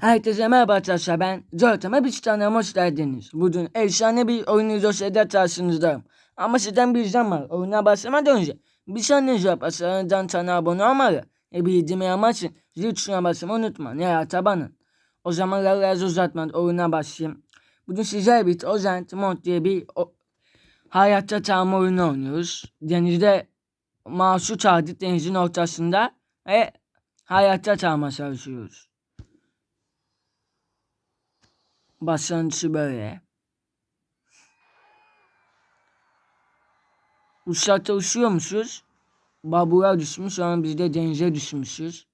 Herkese merhaba arkadaşlar ben Zortama bir tanıma hoş geldiniz. Bugün efsane bir oyun videosuyla karşınızdayım. Ama sizden bir ricam var. Oyuna başlamadan önce bir saniye cevap aşağıdan sana abone olmalı. E bildiğimi yapmak için zil tuşuna basmayı unutma. Ne ya tabanın. O zaman biraz uzatmadan oyuna başlayayım. Bugün sizlerle birlikte Ozent Mod diye bir o, hayatta kalma oyunu oynuyoruz. Denizde mahsur çağırdık denizin ortasında ve hayatta kalma çalışıyoruz. Başlangıcı böyle. Uçakta uçuyormuşuz. Babura düşmüş sonra biz de denize düşmüşüz.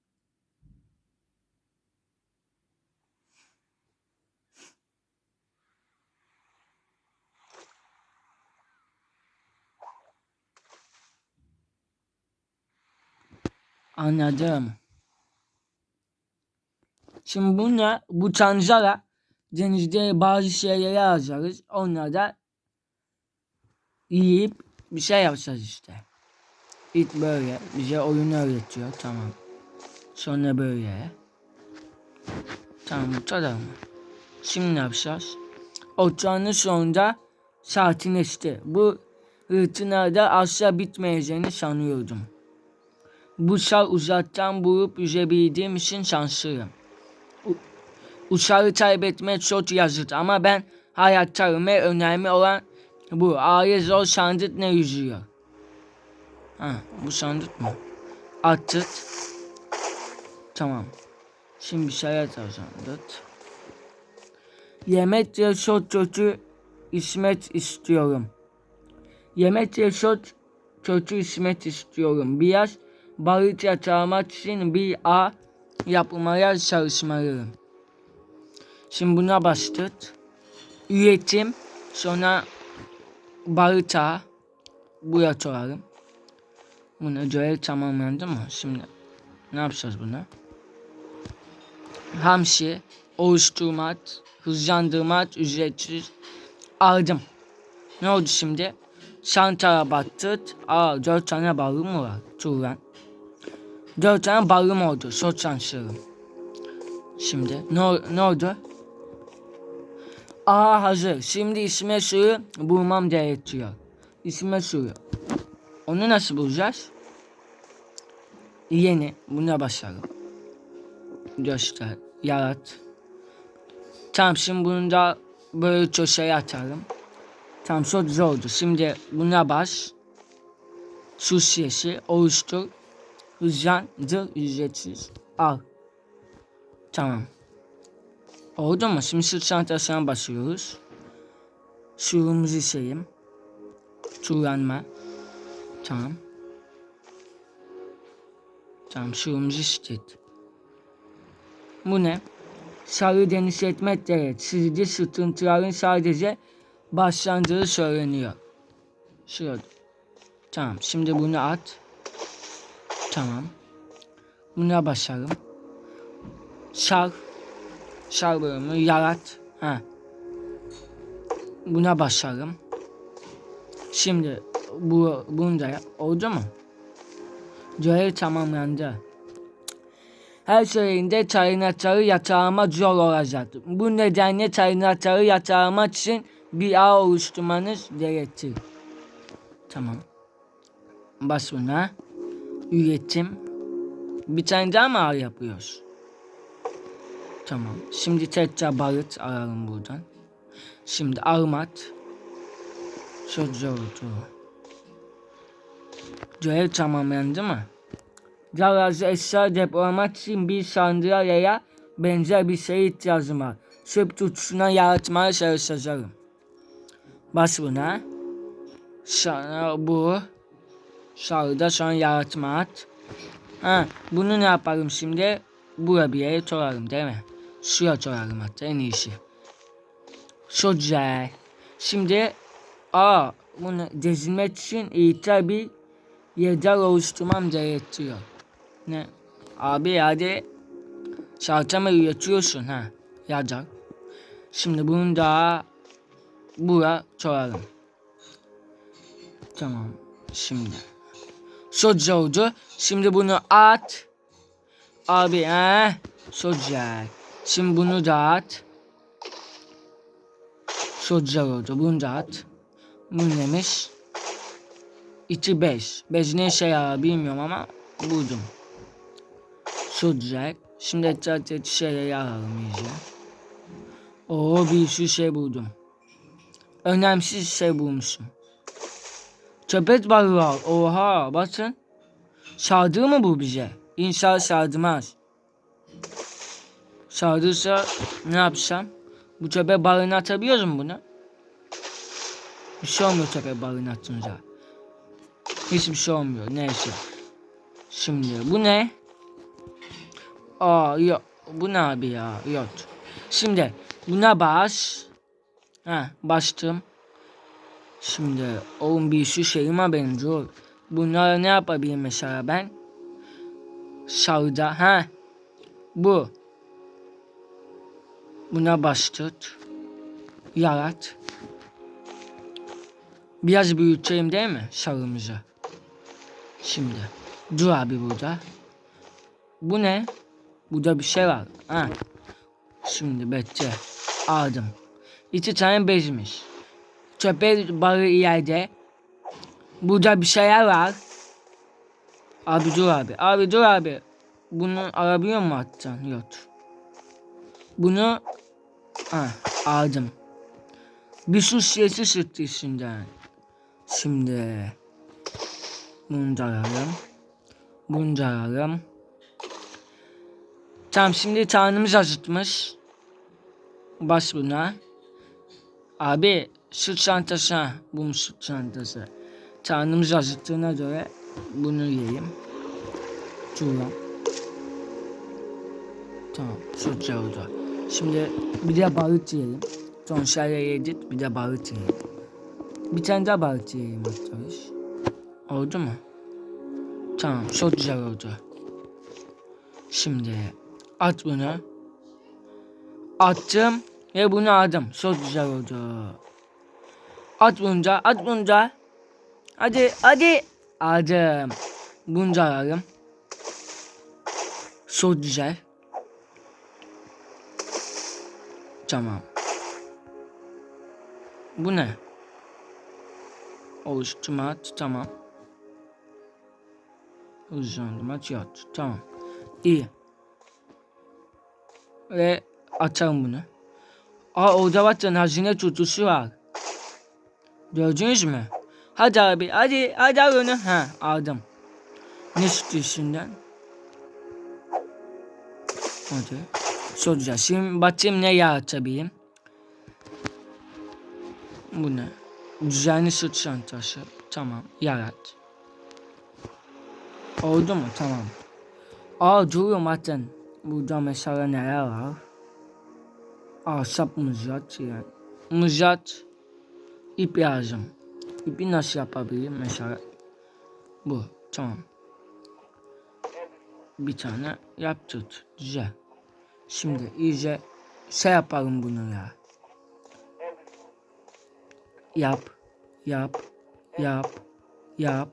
Anladım. Şimdi bununla bu çancala denizde bazı şeyleri harcarız. Onları da yiyip bir şey yapacağız işte. İlk böyle bize oyun öğretiyor tamam. Sonra böyle. Tamam bu kadar mı? Şimdi ne yapacağız? Oturanın sonunda sakinleşti. Bu hırtınada asla bitmeyeceğini sanıyordum. Bu şar uzaktan vurup yüzebildiğim için şanslıyım. Uçağı kaybetmek çok yazık ama ben hayattayım ve önemli olan bu. Ağrı zor sandık ne yüzüyor? Ha, bu sandık mı? Attık. Tamam. Şimdi atar sandık. Yemek diye çok kötü ismet istiyorum. Yemek diye çok kötü ismet istiyorum. Biraz balık yatırmak için bir A yapmaya çalışmalıyım. Şimdi buna bastık. Üretim. Sonra barıta. Buraya soralım. Buna görev tamamlandı mı? Şimdi ne yapacağız buna? Hamsi, oluşturmak, hızlandırmak, ücretsiz aldım. Ne oldu şimdi? Şantara battık. Aa dört tane balım var? Turan. Dört tane balım oldu. Çok şanslıyım. Şimdi ne, ne oldu? Aa hazır. Şimdi isme suyu bulmam gerekiyor. İsme suyu. Onu nasıl bulacağız? Yeni. Buna başlayalım. Göster. Yarat. Tamam şimdi bunu da böyle köşeye atalım. Tamam çok zor oldu. Şimdi buna bas. Su şişesi oluştur. Hızlandır ücretsiz. Al. Tamam. Oldu mu? Şimdi sırt çantasına basıyoruz. Suyumuzu içelim. Sulanma. Tamam. Tamam suyumuzu içtik. Bu ne? Sarı deniz etmek gerek. Sizce sıkıntıların sadece başlandığı söyleniyor. Şurada. Tamam. Şimdi bunu at. Tamam. Buna basalım. Sar. Bölümü yarat. Ha. Buna basalım. Şimdi bu bunu da yap. Oldu mu? Görev tamamlandı. Her şeyinde tayinatları yatağıma zor olacak. Bu nedenle tayinatları yatağımak için bir ağ oluşturmanız gerekir. Tamam. Bas buna. Üretim. Bir tane daha mı ağ yapıyoruz? Tamam. Şimdi tekrar barut aralım buradan. Şimdi armat. Zor oldu. Görev tamamlandı mı? Garajı eşya depolamak için bir sandığa veya benzer bir şeye ihtiyacım var. Çöp tutuşuna yaratmaya çalışacağım. Bas buna. Sonra bu. Şarjda sonra yaratma at. Ha, bunu ne yaparım şimdi? Buraya bir yere sorarım değil mi? Suya sorarım hatta en iyisi. Güzel. Şimdi aa bunu dizilmek için iyice bir yedar oluşturmam gerekiyor. Ne? Abi hadi şartama üretiyorsun ha. Yadar. Şimdi bunu da buraya soralım. Tamam. Şimdi. Güzel oldu. Şimdi bunu at. Abi. Çok güzel. Şimdi bunu da at. Çok güzel oldu. Bunu da at. Bu neymiş? 2 5. 5 ne şey yarar bilmiyorum ama buldum. Çok güzel. Şimdi etrafta şeye yararım iyice. Oo bir sürü şey buldum. Önemsiz şey bulmuşum. Köpek balığı var. Oha bakın. Sardı mı bu bize? İnşallah sardırmaz. Sardırsa ne yapsam? Bu köpek balığını atabiliyoruz mu bunu? Bir şey olmuyor köpek balığını atınca. Hiçbir şey olmuyor. Neyse. Şimdi bu ne? Aa yok. Bu ne abi ya? Yok. Şimdi buna bas. Ha bastım. Şimdi oğlum bir sürü şeyim var benim dur. Bunlara ne yapabilirim mesela ben? Sağda ha. Bu. Buna bastır. Yarat. Biraz büyüteyim değil mi sarımızı? Şimdi. Dur abi burada. Bu ne? Burada bir şey var. Ha. Şimdi bekle. Aldım. İki tane bezmiş. Köpek balığı yerde. Burada bir şeyler var. Abi dur abi. Abi dur abi. Bunu arabiliyor mu attan? Yok. Bunu ha, aldım. Bir su şişesi sıktı içinden. Şimdi bunu da alalım. Bunu da alalım. Tamam şimdi tanrımız acıtmış. Bas buna. Abi sırt çantası ha. Bu sırt çantası. Tanrımız acıttığına göre bunu yiyeyim. Şuradan. Tamam güzel oldu. Şimdi bir de balık yiyelim. Son şeyleri yedik bir de balık yiyelim. Bir tane daha balık yiyelim biz. Oldu mu? Tamam çok güzel oldu. Şimdi at bunu. Attım ve bunu aldım. Çok güzel oldu. At bunca, at bunca. Hadi, hadi. Aldım. Bunca alalım. Çok güzel. Tamam. Bu ne? Oluşturma at, tamam. Uzandım at yat, tamam. İyi. Ve açalım bunu. Aa orada bakın hazine tutusu var. Gördünüz mü? Hadi abi hadi hadi al onu. Ha aldım. Ne sütüsünden? Hadi. Güzel. Şimdi bakayım ne yaratabilirim. Bu ne? Düzenli sırt çantası. Tamam yarat. Oldu mu? Tamam. Aa duruyorum zaten. Burada mesela neler var? Ahşap mızrat yani. Mızrat ip lazım. İpi nasıl yapabilirim mesela? Bu. Tamam. Bir tane yaptık. Güzel. Şimdi iyice şey yapalım bunu ya. Yap. Yap. Yap. Yap.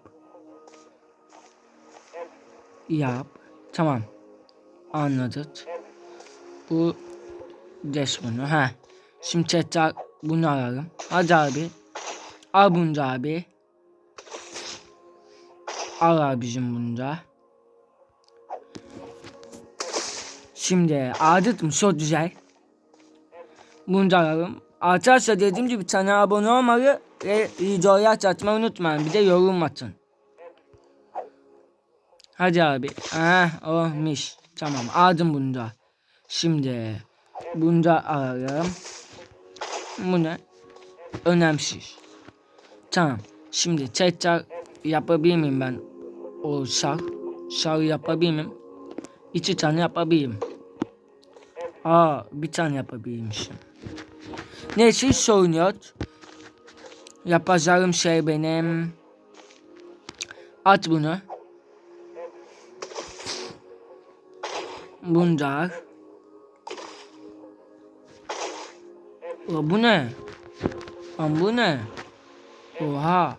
Yap. Tamam. Anladık. Bu Geç bunu. Ha. Şimdi tekrar bunu alalım. Hadi abi. Al bunu abi. Al abicim bunu da. Şimdi adet mi? Çok güzel. Bunu da alalım. Arkadaşlar dediğim gibi sana abone olmayı ve videoyu açmayı unutmayın. Bir de yorum atın. Hadi abi. Ah, mis. Tamam aldım bunu da. Şimdi bunu da alalım. Bu ne? Önemsiz. Tamam. Şimdi tekrar yapabilir miyim ben o şar? Şar yapabilir miyim? İki tane yapabilirim. Aa bir tane yapabilmişim. Neyse hiç sorun yok. Yapacağım şey benim. At bunu. Bunlar. O, bu ne? Lan bu ne? Oha.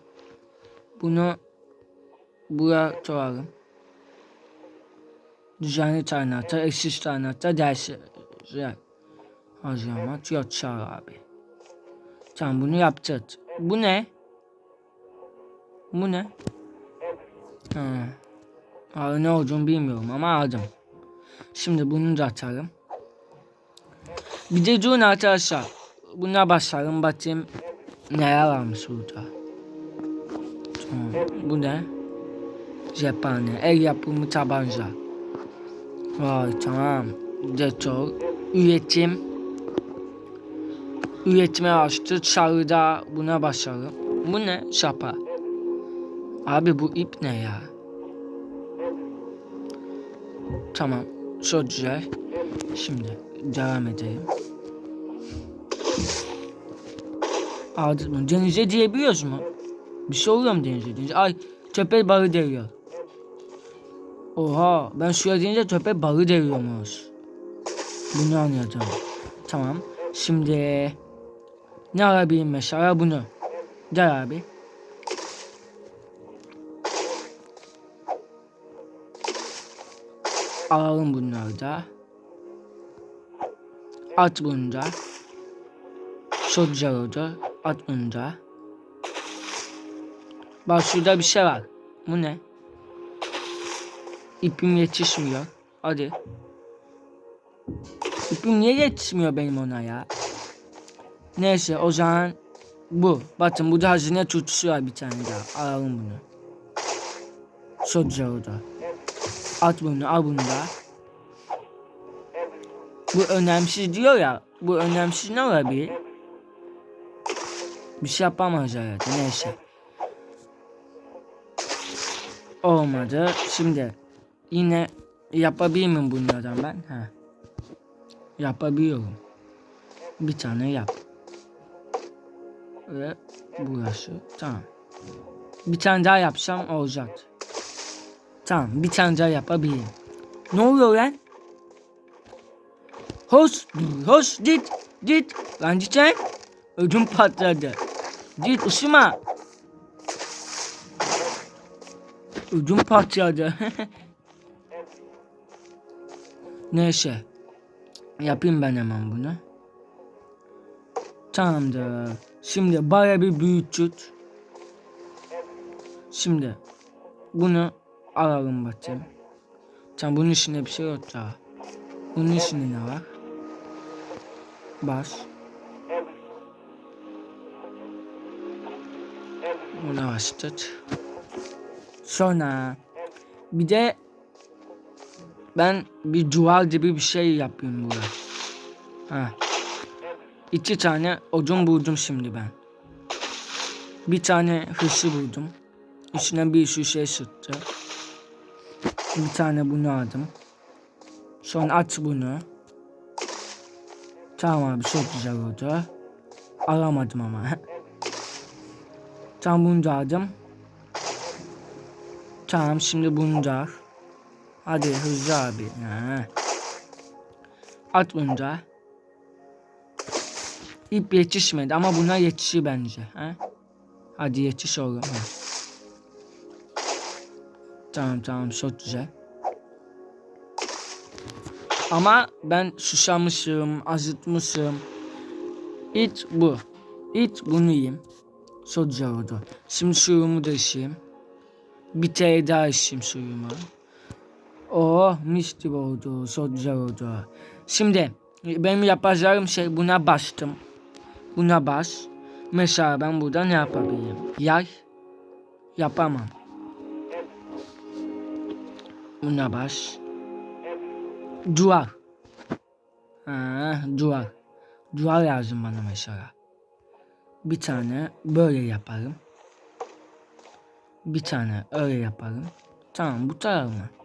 Bunu buraya koyalım. Düzenli tane atar, eşsiz tane atar, dersi güzel. Yok çağır abi. Tamam bunu yapacağız. Bu ne? Bu ne? Ha. Ne olduğunu bilmiyorum ama aldım. Şimdi bunu da atarım. Bir de durun arkadaşlar. Buna başlarım bakayım neler varmış burada. Bu ne? Cephane. El yapımı tabanca. Vay tamam. Detol. Üretim. Üretime açtı. Çağrıda buna başlarım. Bu ne? Şapa. Abi bu ip ne ya? Tamam. Çok güzel. Şimdi devam edelim. Aldık mı? Denize diyebiliyoruz mu? Bir şey oluyor mu denize deyince? Ay köpek balığı değiyor. Oha ben suya deyince köpek balığı değiyormuş. Bunu anladım. Tamam. Şimdi ne alabilirim mesela bunu. Gel abi. Alalım bunları da. At bunu da. Çok güzel. At bunu da. Bak şurada bir şey var. Bu ne? İpim yetişmiyor. Hadi. İpim niye yetişmiyor benim ona ya? Neyse o zaman bu. Bakın burada hazine tutuşu var bir tane daha. Alalım bunu. Çok güzel oldu. At bunu al bunu da. Bu önemsiz diyor ya. Bu önemsiz ne olabilir? Bir şey yapamaz herhalde. Neyse. Olmadı. Şimdi yine yapabilir miyim bunlardan ben? Ha. Yapabiliyorum. Bir tane yap. Ve burası. Tamam. Bir tane daha yapsam olacak. Tamam bir tane daha yapabilirim. Ne oluyor lan? Hoş, hoş, git, git. Lan gideceksin. Ödüm patladı. Git ısıma. Ödüm patladı. Neyse. Yapayım ben hemen bunu. Tamamdır. Şimdi baya bir büyütçüt. Şimdi bunu alalım bakayım. Tamam bunun içinde bir şey yok daha. Bunun içinde ne var? Baş. Buna başladık. Sonra bir de ben bir duvar gibi bir şey yapayım buraya. Ha. İki tane odun buldum şimdi ben. Bir tane hırsı buldum. İçine bir sürü şey sıktı. Bir tane bunu aldım. Sonra at bunu. Tamam abi çok güzel oldu. Alamadım ama. Tamam bunu da aldım. Tamam şimdi bunu da. Hadi hızlı abi. At bunu. İp yetişmedi ama buna yetişir bence. Ha? Hadi yetiş oğlum. Ha. Tamam tamam çok güzel. Ama ben susamışım, acıtmışım. İt bu. İt bunu yiyeyim. Çok güzel oldu. Şimdi suyumu da içeyim. Bir tane daha içeyim suyumu. Oh mis gibi oldu. Çok güzel oldu. Şimdi benim yapacağım şey buna bastım. Buna bas. Mesela ben burada ne yapabilirim? Yay. Yapamam. Buna bas. Duvar. Ha, duvar. Duvar lazım bana mesela. Bir tane böyle yaparım. Bir tane öyle yaparım. Tamam bu taraf mı?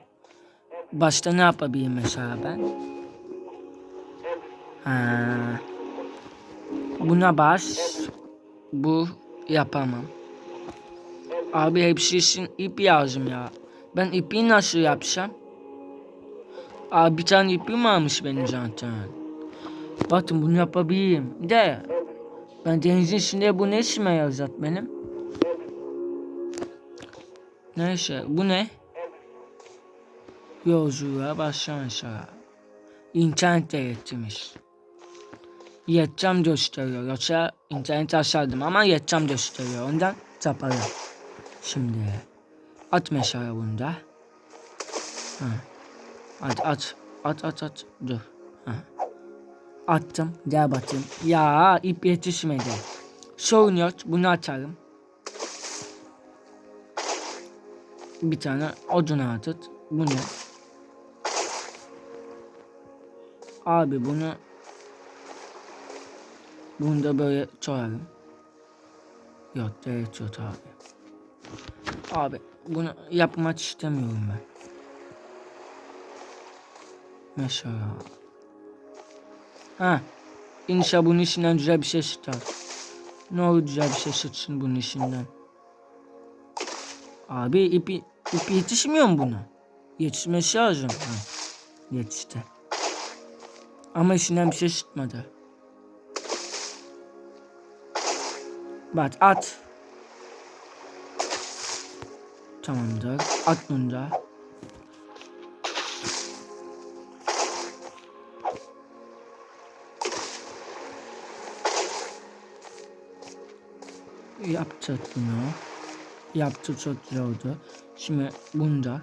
Başta ne yapabilirim mesela ben? Ha. Buna bas. Bu yapamam. Abi hepsi için ip lazım ya. Ben ipi nasıl yapsam? Abi bir tane ipim varmış benim zaten. Bakın bunu yapabilirim. De ben denizin içinde bu ne işime yarayacak benim? Neyse bu ne? Yolculuğa başla mesela. İnternet de yetmiş. Yeteceğim gösteriyor. Yoksa internet açardım ama yeteceğim gösteriyor. Ondan kapalı. Şimdi at mesela bunda. Ha. At at. At at at. Dur. Ha. Attım. Gel bakayım. Ya ip yetişmedi. Sorun yok. Bunu atarım. Bir tane odun atıt. Bu Abi bunu bunu da böyle çoğalım. Yok gerek yok abi. Abi bunu yapmak istemiyorum ben. Mesela. Ha. İnşallah bunun işinden güzel bir şey çıkar. Ne olur güzel bir şey çıksın bunun işinden. Abi ipi, ipi yetişmiyor mu buna? Yetişmesi lazım. Ha. Yetişti. Ama işinden bir şey çıkmadı. Bak at. Tamamdır. At bunu da. Yapacak bunu. Yaptı çok güzel oldu. Şimdi bunda.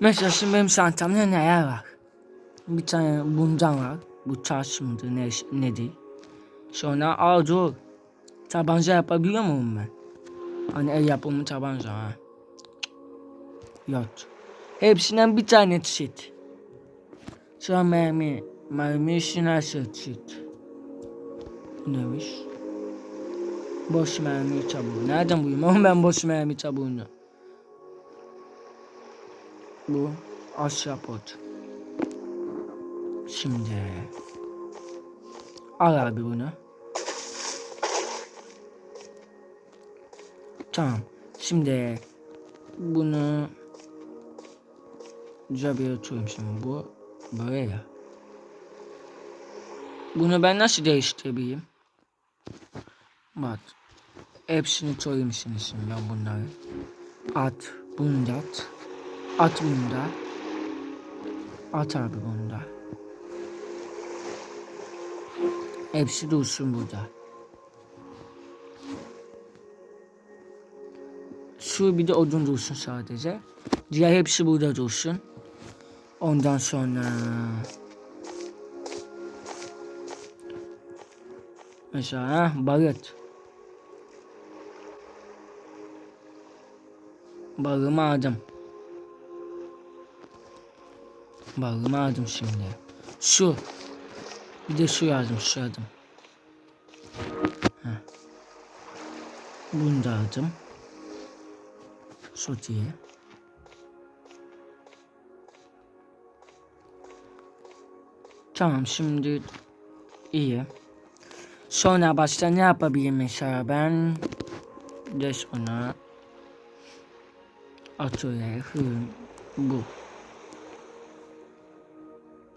Mesela şimdi benim çantamda neler var? Bir tane bundan var. Bu çarşı mıdır ne, nedir? Sonra aa dur. Tabanca yapabiliyor muyum ben? Hani el yapımı tabanca ha. Yok. Hepsinden bir tane çit. Sonra mermi. Mermi işi nasıl çit? Bu neymiş? Boş mermi çabuğu. Nereden bulayım oğlum ben boş mermi çabuğunu? Bu aşağı pot. Şimdi al abi bunu. Tamam. Şimdi bunu güzel koyayım şimdi. Bu böyle ya. Bunu ben nasıl değiştirebileyim? Bak. Hepsini koyayım şimdi, şimdi ben bunları. At. Bunu da at. At bunu da. At abi bunu da. Hepsi dursun burada. Şu bir de odun dursun sadece. Diğer hepsi burada dursun. Ondan sonra... Mesela barut. Balımı aldım. Balımı aldım şimdi. Şu. Bir de şu yazdım, şu yazdım. Heh. Bunu da aldım. Şu diye. Tamam şimdi iyi. Sonra başta ne yapabilirim mesela ben? Geç buna. Atölye, bu.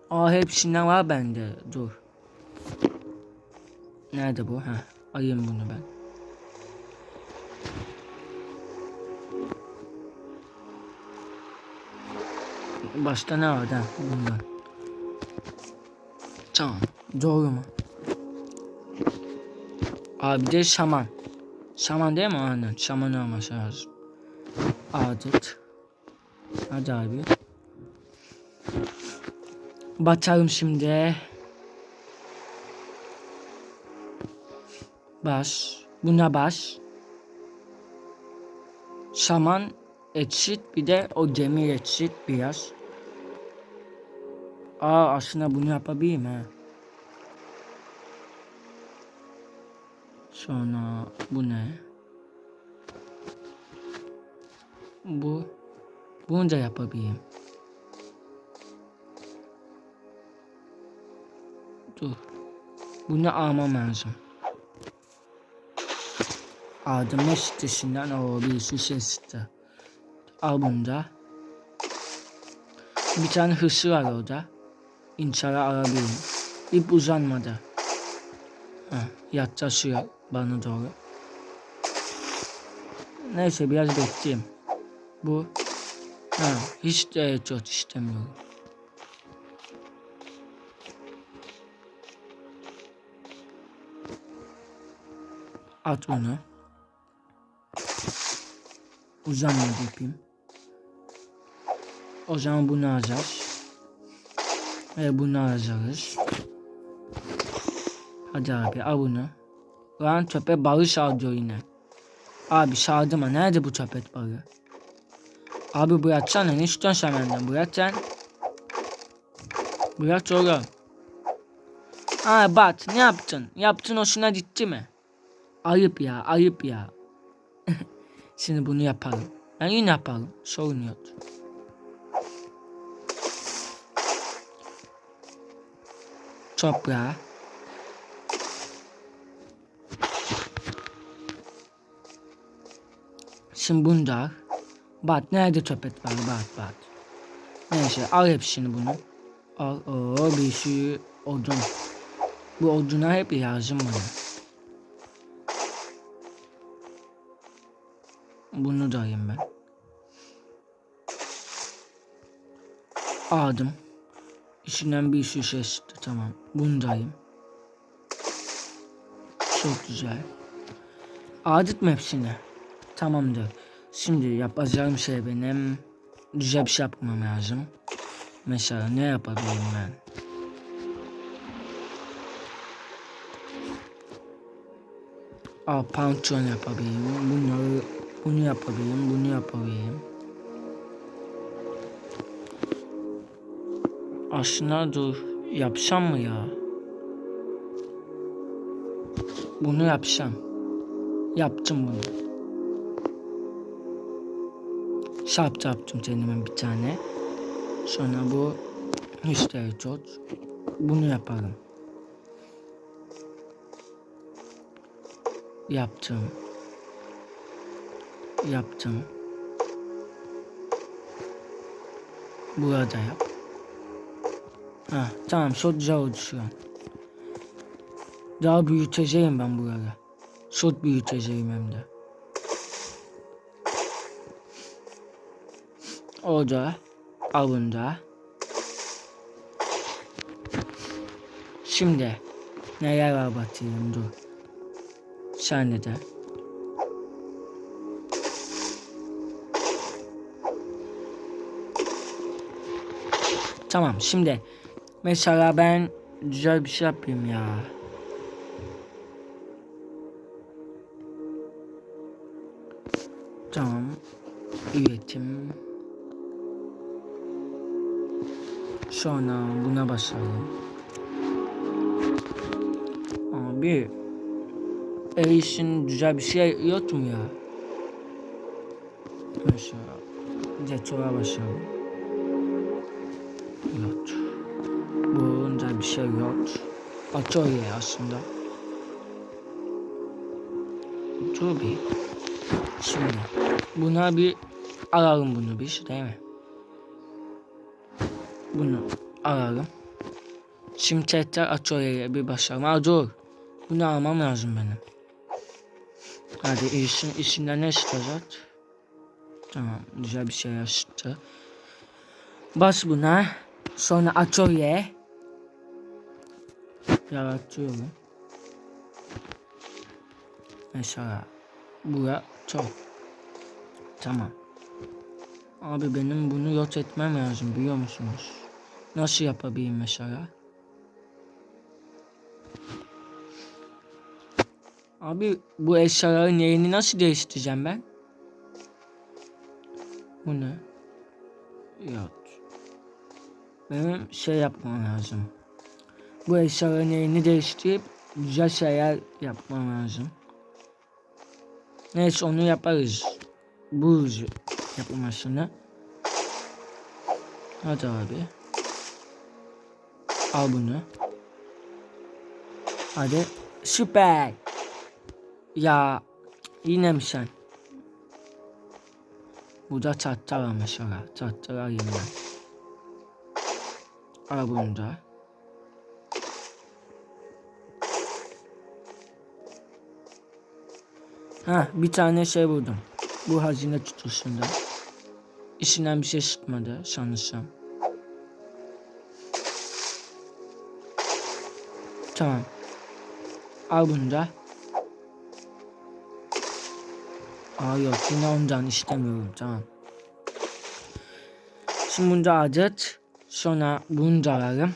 Aa hepsinden var bende. Dur. Nerede bu? Ha, alayım bunu ben. Başta ne vardı? ha? Bundan. Tamam. Doğru mu? Abi de şaman. Şaman değil mi? Aynen. Şaman olması lazım. Adet. Hadi abi. Batarım şimdi. Baş. Buna baş. Şaman eşit bir de o demir eşit biraz. Aa aslında bunu yapabilirim ha. Sonra bu ne? Bu. Bunu da yapabilirim. Dur. Bunu almam lazım. Ardından sitesinden o bir şişe çıktı. Al bunda. Bir tane hırsı var orada. İnşallah alabilirim. İp uzanmadı. Ha, yatta suya bana doğru. Neyse biraz bekleyeyim. Bu ha, hiç de çok istemiyorum. At onu. Uzanmadı ipim. O zaman bunu alacağız. Ve bunu alacağız. Hadi abi al bunu. Lan çöpe balı saldırıyor yine. Abi saldırma. Nerede bu çöpet balı? Abi bıraksana. Ne istiyorsun sen benden? Bırak sen. Bırak oğlum. Aa Bat ne yaptın? Yaptın hoşuna gitti mi? Ayıp ya ayıp ya. Şimdi bunu yapalım. Ben yine yapalım. Sorun yok. Toprağa. Şimdi al. Bat nerede çöpet var bat bat. Neyse al hepsini bunu. Al o bir sürü odun. Bu oduna hep lazım bana. Bunu da alayım ben. Aldım. İçinden bir sürü şey çıktı tamam. Bunu da alayım. Çok güzel. Aldık mı hepsini? Tamamdır. Şimdi yapacağım şey benim güzel bir şey yapmam lazım. Mesela ne yapabilirim ben? Aa, pantolon yapabilirim. Bunları bunu yapabilirim. Bunu yapabilirim. Aslında dur. Yapsam mı ya? Bunu yapsam. Yaptım bunu. Şap yaptım kendime bir tane. Sonra bu işte çok. Bunu yaparım. Yaptım. Yaptım. Burada yap. Ha, tamam çok güzel oldu şu an. Daha büyüteceğim ben buraları. Çok büyüteceğim hem de. Orada. Al bunu da. Şimdi neler var bakayım dur. Sen de. Tamam şimdi mesela ben güzel bir şey yapayım ya. Tamam. Üretim. Sonra buna basalım. Abi ev için güzel bir şey yok mu ya? Mesela Detroit'a basalım. Şey yok. Atölye aslında. Dur. Şimdi buna bir alalım bunu bir değil mi? Bunu alalım. Şimdi tekrar atölyeye bir başlayalım. Aa dur. Bunu almam lazım benim. Hadi işin, işinden ne çıkacak? Tamam güzel bir şey çıktı. Bas buna. Sonra atölye. Yaratıyorum. Mesela bura çok. Tamam. Abi benim bunu yok etmem lazım biliyor musunuz? Nasıl yapabilirim mesela? Abi bu eşyaların yerini nasıl değiştireceğim ben? Bu ne? Yok. Benim şey yapmam lazım. Bu eşyaların yerini değiştirip güzel şeyler yapmam lazım. Neyse onu yaparız. Buluruz yapılmasını. Hadi abi. Al bunu. Hadi. Süper. Ya yine mi sen? Burada tahta var mesela. Tahtalar yine. Al bunu da. Ha bir tane şey buldum. Bu hazine kutusunda. İçinden bir şey çıkmadı sanırsam. Tamam. Al bunu da. Aa yok yine ondan istemiyorum tamam. Şimdi bunu da adet. Sonra bunu da alalım.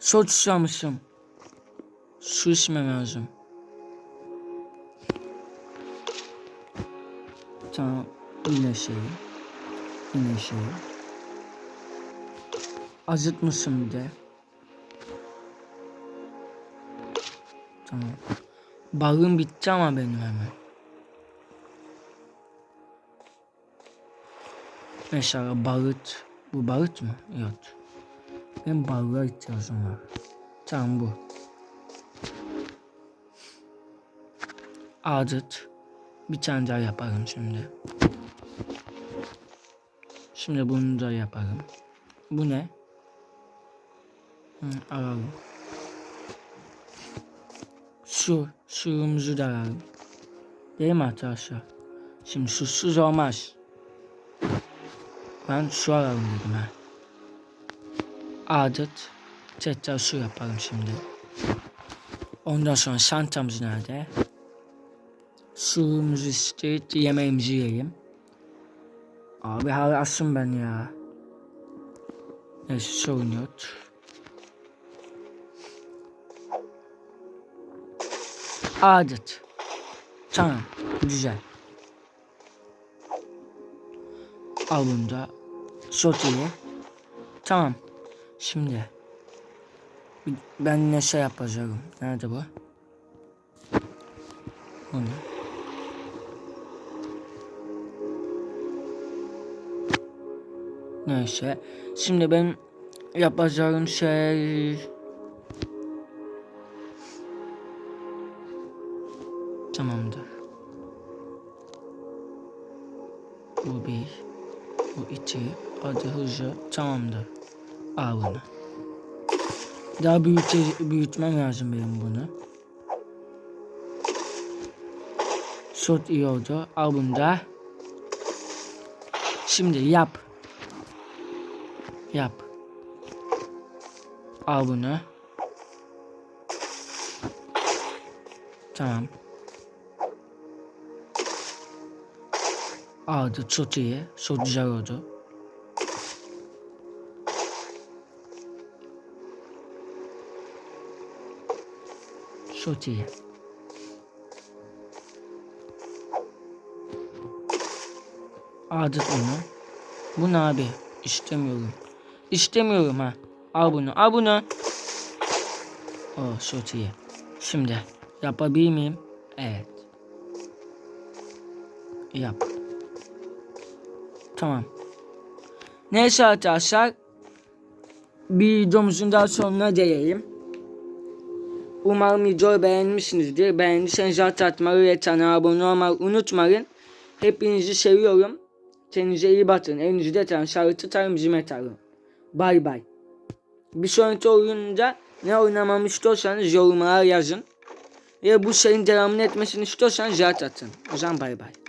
Çok susamışım. Su içmem lazım. Tamam. Yine şey. Yine şey. Acıtmışım de. Tamam. Balım bitti ama benim hemen. Mesela balıt. Bu balıt mı? Yok. Benim balığa ihtiyacım var. Tamam bu. Adet. Bir tane daha yaparım şimdi. Şimdi bunu da yaparım. Bu ne? Hı, alalım. Su. Suyumuzu da alalım. Değil mi arkadaşlar? Şimdi susuz olmaz. Ben su alalım dedim ha. Adet. Tekrar su yapalım şimdi. Ondan sonra çantamız nerede? Suyumuzu içtik, yemeğimizi yiyelim. Abi halasın ben ya. Neyse sorun yok. Adet. Tamam. Güzel. Al bunu. Tamam. Şimdi. Ben ne şey yapacağım. Nerede bu? Bu Neyse. Şimdi ben yapacağım şey... Tamamdır. Bu bir. Bu iki. Hadi hızlı. Tamamdır. Al bunu. Daha büyüte, büyütmem lazım benim bunu. Çok iyi oldu. Al bunu da. Şimdi yap. Yap. Al bunu. Tamam. Aldı çok iyi. Çok güzel oldu. Çok iyi. Aldık bunu. Bu ne abi? İstemiyorum. İstemiyorum ha. Al bunu. Al bunu. Oh çok iyi. Şimdi yapabilir miyim? Evet. Yap. Tamam. Neyse arkadaşlar. Bir videomuzun daha sonuna geleyim. Umarım videoyu beğenmişsinizdir. Beğendiyseniz like atmayı ve kanala abone olmayı unutmayın. Hepinizi seviyorum. Kendinize iyi bakın. Elinizde tutan şarkı tutarım zime tarım. Bay bay. Bir sonraki oyunda ne oynamamı istiyorsanız yorumlara yazın. Ve bu şeyin devamını etmesini istiyorsanız like atın. O zaman bay bay.